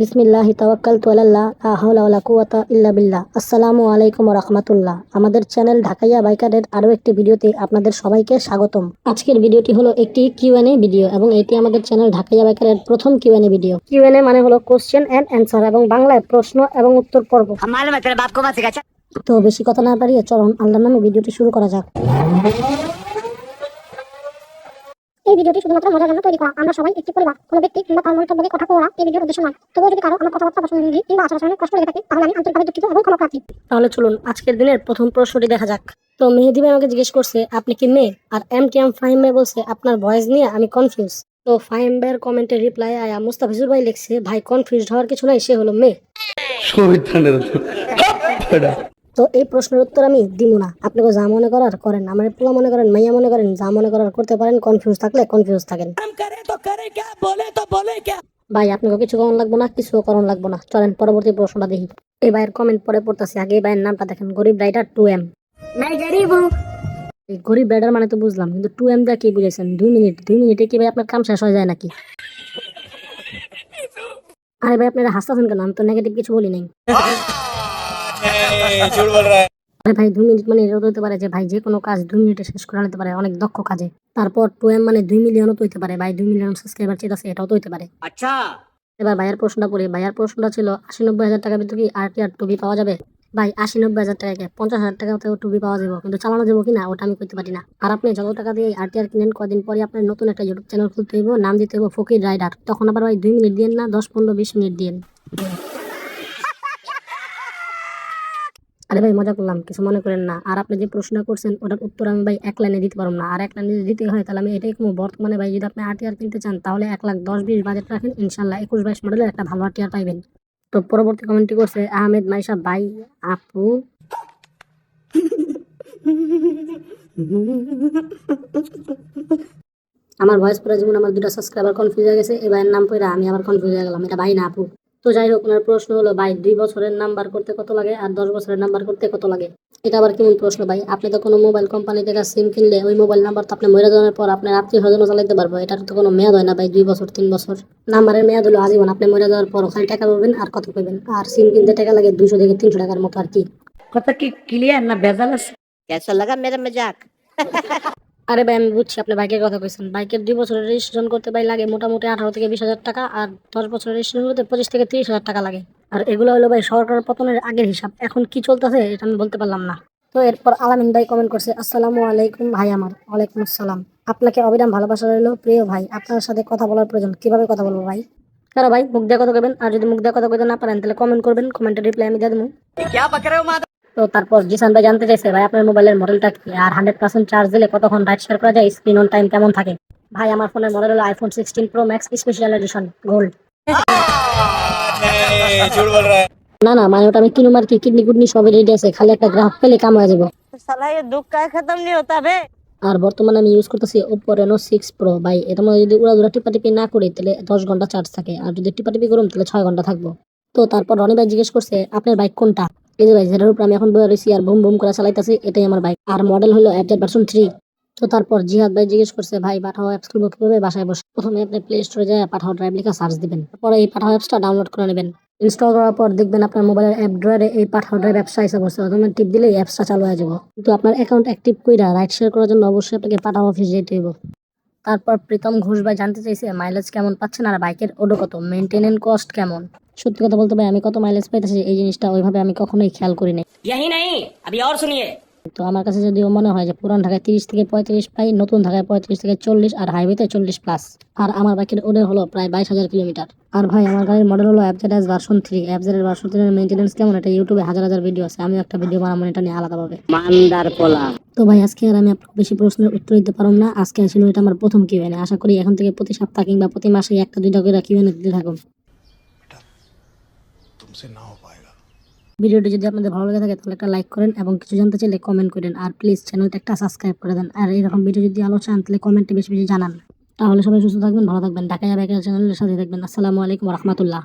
বিসমিল্লাহি তাওয়াক্কাল তোয়াল্লাহ আহলা কুয়াতা ইল্লা বিল্লাহ। আসসালামু আলাইকুম রহমতুল্লাহ। আমাদের চ্যানেল ঢাকাইয়া বাইকারের আরও একটি ভিডিওতে আপনাদের সবাইকে স্বাগতম। আজকের ভিডিওটি হলো একটি কিউএনএ ভিডিও এবং এটি আমাদের চ্যানেল ঢাকাইয়া বাইকারের প্রথম কিউএনএ ভিডিও। কিউএনএ মানে হলো কোশ্চেন অ্যান্ড অ্যান্সার এবং বাংলায় প্রশ্ন এবং উত্তর পর্ব। তো বেশি কথা না পারিয়ে চলুন আল্লাহ নামে ভিডিওটি শুরু করা যাক। এই ভিডিওটি শুধুমাত্র মজার জন্য তৈরি করা। আমরা সবাই একটি পরিবার কোনো ব্যক্তি কিংবা তার মন্তব্যকে কথা করা এই ভিডিওর উদ্দেশ্য নয়। তবুও যদি কারও আমার কথাবার্তা বা শৈলী কিংবা আচার আচরণে কষ্ট লেগে থাকে তাহলে আমি আন্তরিকভাবে দুঃখিত এবং ক্ষমা প্রার্থী। তাহলে চলুন আজকের দিনের প্রথম প্রশ্নটি দেখা যাক। তো মেহেদি ভাই আমাকে জিজ্ঞেস করছে আপনি কি মেয়ে? আর এম টি এম ফাহিম ভাই বলছে আপনার ভয়েস নিয়ে আমি কনফিউজ তো ফাহিম ভাইয়ের কমেন্টের রিপ্লাই আয়া মুস্তাফিজুর ভাই লিখছে ভাই কনফিউজ হওয়ার কিছু নাই সে হলো মেয়ে। তো এই প্রশ্নের উত্তর আমি দিব না। আপনাকে যা মনে করার করেন। আমার পোলা মনে করেন মাইয়া মনে করেন যা মনে করার করতে পারেন কনফিউজ থাকলে কনফিউজ থাকেন। ভাই আপনাকে কিছু করণ লাগবো না কিছু করণ লাগবো না। চলেন পরবর্তী প্রশ্নটা দেখি। এই ভাইয়ের কমেন্ট পরে পড়তেছি। আগে এই ভাইয়ের নামটা দেখেন গরিব রাইডার টু এম এই গরিব রাইডার মানে তো বুঝলাম কিন্তু টু এম দা কি বুঝেছেন দুই মিনিট দুই মিনিটে কি ভাই আপনার কাম শেষ হয়ে যায় নাকি? আরে ভাই আপনারা হাসতেছেন কেন? আমি তো নেগেটিভ কিছু বলি নাই। আরে ভাই দুই মিনিট মানে হতে পারে যে ভাই যে কোনো কাজ দুই মিনিটে শেষ পারে অনেক দক্ষ কাজে। তারপর মানে দুই মিলিয়নও তো হইতে পারে ভাই দুই মিলিয়ন সাবস্ক্রাইবার চেয়ে আছে এটাও তো হইতে পারে। আচ্ছা। এবার ভাইয়ের প্রশ্নটা পড়ি ভাইয়ের প্রশ্নটা ছিল আশি নব্বই হাজার টাকা ভিতরে কি আর টুবি পাওয়া যাবে? ভাই আশি নব্বই হাজার টাকা পঞ্চাশ হাজার টাকাতেও টুবি পাওয়া যাবে কিন্তু চালানো যাব কিনা ওটা আমি করতে পারি না। আর আপনি যত টাকা দিয়ে আর টিআর কিনেন কদিন পরে আপনার নতুন একটা ইউটিউব চ্যানেল খুলতে হইব নাম দিতে হইব ফকির রাইডার। তখন আবার ভাই দুই মিনিট দিন না দশ পনেরো বিশ মিনিট দিন আরে ভাই, মজা করলাম, কিছু মনে করেন না। আর আপনি যে প্রশ্ন করছেন, ওটার উত্তর আমি ভাই এক লাইনে দিতে পারব না। আর এক লাইনে যদি দিতে হয়, তাহলে আমি এটাই কোনো বর্তমানে ভাই যদি আপনি আরটিআর কিনতে চান, তাহলে এক লাখ দশ বিশ বাজেট রাখেন। ইনশাল্লাহ একুশ বাইশ মডেলের একটা ভালো আরটিআর পাইবেন। তো পরবর্তী কমেন্টটি করছে, আহমেদ মাইশা, ভাই, আপু? আমার ভয়েস পরে যেমন আমার দুটো সাবস্ক্রাইবার কনফিউজ হয়ে গেছে। ভাইয়ের নাম পড়ে আমি আবার কনফিউজ হয়ে গেলাম। এটা ভাই না, আপু? তো যাই হোক ওনার প্রশ্ন হলো ভাই দুই বছরের নাম্বার করতে কত লাগে আর দশ বছরের নাম্বার করতে কত লাগে এটা আবার কেমন প্রশ্ন ভাই আপনি তো কোনো মোবাইল কোম্পানি থেকে সিম কিনলে ওই মোবাইল নাম্বার তো আপনি মরে যাওয়ার পর আপনার আত্মীয় স্বজনও চালাইতে পারবো এটার তো কোনো মেয়াদ হয় না ভাই দুই বছর তিন বছর নাম্বারের মেয়াদ হলো আজীবন আপনি মরে যাওয়ার পর ওখানে টাকা পাবেন আর কত পাবেন আর সিম কিনতে টাকা লাগে দুশো থেকে তিনশো টাকার মতো আর কি কথা কি ক্লিয়ার না বেজাল আছে कैसा लगा मेरा मजाक আরে ভাই, আমি বুঝছি, আপনি বাইকের কথা কইছেন। বাইকের দুই বছরের রেজিস্ট্রেশন করতে ভাই লাগে মোটামুটি আঠারো থেকে বিশ হাজার টাকা, আর দশ বছরের রেজিস্ট্রেশন করতে পঁচিশ থেকে তিরিশ হাজার টাকা লাগে। আর এগুলো হলো ভাই সরকার পতনের আগের হিসাব। এখন কি চলতেছে এটা আমি বলতে পারলাম না। তো এরপর আলামিন ভাই কমেন্ট করছে, আসসালামু আলাইকুম ভাই আমার, ওয়ালাইকুম আসসালাম। আপনাকে অবিরাম ভালোবাসা রইল, প্রিয় ভাই। আপনার সাথে কথা বলার প্রয়োজন, কীভাবে কথা বলব ভাই? কারও ভাই, মুখ দিয়ে কথা কবেন আর যদি মুখ দিয়ে কথা কইতে না পারেন, তাহলে কমেন্ট করবেন কমেন্টের রিপ্লাই আমি দিয়ে দেবো। তো তারপর জিসান ভাই জানতে চাইছে ভাই আপনার মোবাইলের মডেলটা কি? আর হান্ড্রেড পার্সেন্ট চার্জ দিলে কতক্ষণ রাইট শেয়ার করা যায়? স্ক্রিন অন টাইম কেমন থাকে? ভাই আমার ফোনের মডেল হলো iPhone sixteen pro max special edition gold না না মানে ওটা আমি কিনুম আর কি কিডনি কুডনি সবই রেডি আছে খালি একটা গ্রাহক পেলে কাম হয়ে যাব। আর বর্তমানে আমি ইউজ করতেছি ওপো রেনো সিক্স প্রো ভাই এটা মানে যদি উড়াদুড়া টিপাটিপি না করি তাহলে দশ ঘণ্টা চার্জ থাকে আর যদি টিপাটিপি করুন তাহলে ছয় ঘণ্টা থাকব। তো তারপর রনি ভাই জিজ্ঞেস করছে আপনার বাইক কোনটা? এই যে ভাই যেটার উপর আমি এখন বয়ে রয়েছি আর বুম বুম করে চালাইতেছি, এটাই আমার বাইক আর মডেল হলো অ্যাপডেট ভার্সন থ্রি তো তারপর জিহাদ ভাই জিজ্ঞেস করছে, ভাই, পাঠাও অ্যাপস খুলবো কীভাবে বাসায় বসে? প্রথমে আপনি প্লে স্টোরে যায়, পাঠাও ড্রাইভ লেখা সার্চ দিবেন। তারপরে এই পাঠাও অ্যাপসটা ডাউনলোড করে নেবেন। ইনস্টল করার পর দেখবেন আপনার মোবাইলের অ্যাপ ড্রয়ারে এই পাঠাও ড্রাইভ অ্যাপসটা এসে বসে। প্রথমে টিপ দিলেই অ্যাপসটা চালু হয়ে যাব। কিন্তু আপনার অ্যাকাউন্ট অ্যাক্টিভ কইরা রাইড শেয়ার করার জন্য অবশ্যই আপনাকে পাঠাও অফিস যেতে হইব। তারপর প্রীতম ঘোষ ভাই জানতে চাইছে মাইলেজ কেমন পাচ্ছেন আর বাইকের ওডো কত মেনটেনেন্স কস্ট কেমন সত্যি কথা বলতে ভাই আমি কত মাইলেজ পাইতেছি এই জিনিসটা ওইভাবে আমি কখনোই খেয়াল করি নাই यही नहीं अभी और सुनिए তো আমার কাছে যদিও মনে হয় যে পুরান ঢাকায় তিরিশ থেকে পঁয়ত্রিশ পাই নতুন ঢাকায় পঁয়ত্রিশ থেকে চল্লিশ আর হাইওয়েতে চল্লিশ প্লাস আর আমার বাইকের ওডের হলো প্রায় বাইশ হাজার কিলোমিটার। আর ভাই আমার গাড়ির মডেল হলো অ্যাপজেডাস ভার্সন থ্রি অ্যাপজেডের ভার্সন থ্রি মেনটেন্স কেমন? এটা ইউটিউবে হাজার হাজার ভিডিও আছে। আমি একটা ভিডিও বানাবো এটা নিয়ে আলাদাভাবে। মান্দার পোলা তো ভাই আজকে আর আমি আপনাকে বেশি প্রশ্নের উত্তর দিতে পারব না। আজকে আসলে এটা আমার প্রথম কিউ আশা করি এখন থেকে প্রতি সপ্তাহ কিংবা প্রতি মাসে একটা দুইটা করে কিউ দিতে থাকুন। না ভিডিওটি যদি আপনাদের ভালো লাগে থাকে, তাহলে একটা লাইক করেন এবং কিছু জানতে চাইলে কমেন্ট করেন। আর প্লিজ চ্যানেলটা একটা সাবস্ক্রাইব করে দেন। আর এরকম ভিডিও যদি আলো চান, তাহলে কমেন্টে বেশি বেশি জানান। তাহলে সবাই সুস্থ থাকবেন, ভালো থাকবেন। ঢাকা বাইকের চ্যানেলের সাথে থাকবেন। আসসালামু আলাইকুম রহমতুল্লাহ।